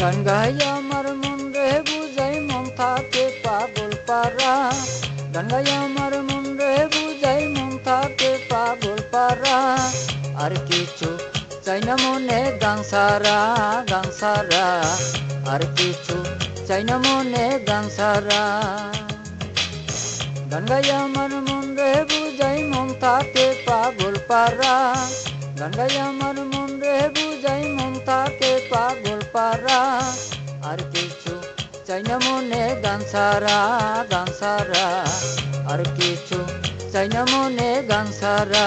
গান গাই আমার মন রে বুঝাই, মন থাকে পাগল পারা গান গাই আমার মন রে বুঝাই, মন থাকে পাগল পারা আর কিছু চাই না মনে গান সারা গান সারা। আর কিছু চাই না মনে গান সারা। গান আমার মন রে বুঝাই, মন থাকে পাগল পারা গান গাই আমার মন রে বুঝাই মন থাকে পাগল পারা আর কিছু চাই না মনে গান সারা গান সারা। আর কিছু চাই না মনে গান সারা।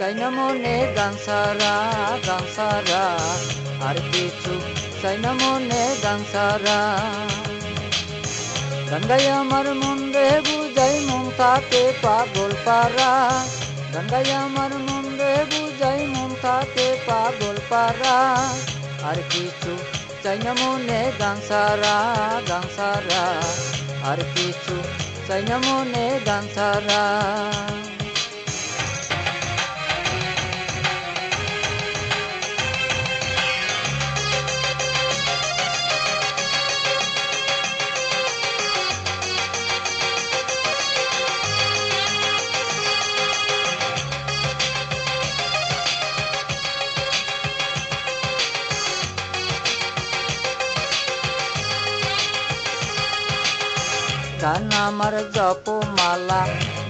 চাই না মনে গান সারা গান সারা আর কিছু চাই না মনে গান সারা গান গাই আমার মন রে বুঝাই মন থাকে পাগল পারা গান গাই আমার মন রে বুঝাই মন থাকে পাগল পারা আর কিছু চাই না মনে গান সারা গান সারা আর কিছু চাই না মনে গান সারা গান আমার জপ মালা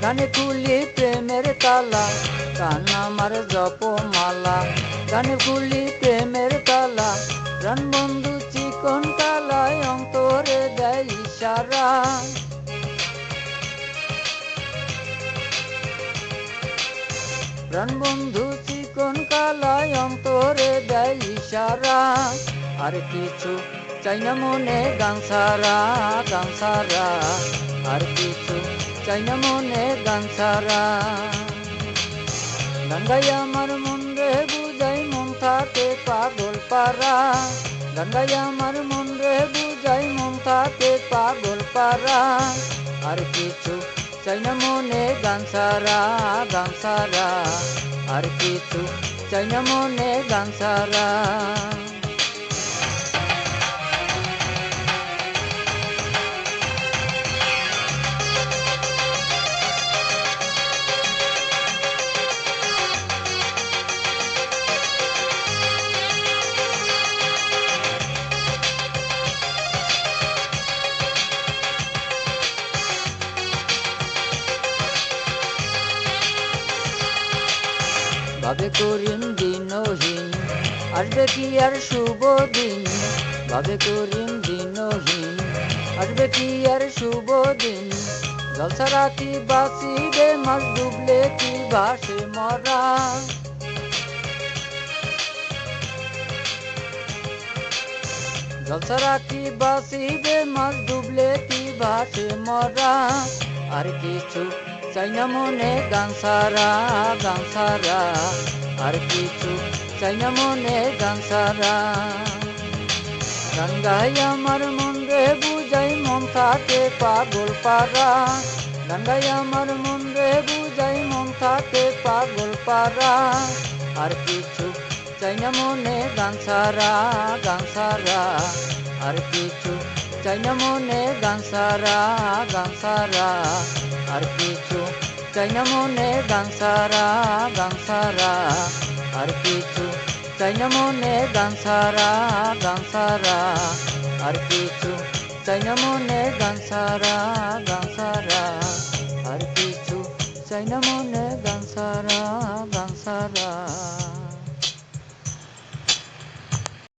গানে খুলি প্রেমের তালা, গান আমার জপ মালা গানে খুলি প্রেমের তালা, প্রাণ বন্ধু চিকন কালায় অন্তরে দেয় ইশারা। প্রাণ বন্ধু চিকন কালায় অন্তরে দেয় ইশারা। আর কিছু চাই না মনে, গান সারা গান সারা আর কিছু চাই না মনে, গান সারা গান আমার মন রে, বুঝাই মন থাকে পাগল পারা গান গাই আমার মন রে, বুঝাই মন থাকে পাগল পারা আর কিছু চাই না মনে, গান সারা গান সারা আর কিছু চাই না মনে, গান সারা ভাবে করিম দিনহীন আসবে কি আর শুভ দিন। ভাবে করিম দিনহীন আসবে কি আর শুভ দিন। জলসা রাতি বাঁচিবে, মাছ ডুবলে কি ভাসে মরা? জলসা রাতি বাঁচিবে, মাছ ডুবলে কি ভাসে মরা? আর কিছু চাই না মনে গান সারা গান সারা আর কিছু চাই না মনে গান সারা গান গাই আমার মন রে বুঝাই মন থাকে পাগল পারা গান গাই আমার মন রে বুঝাই মন থাকে পাগল পারা আর কিছু চাই না মনে গান সারা গান সারা আর কিছু চাই না মনে গান সারা গান সারা আর কিছু চাই না মনে গান সারা গান সারা আর কিছু চাই না মনে গান সারা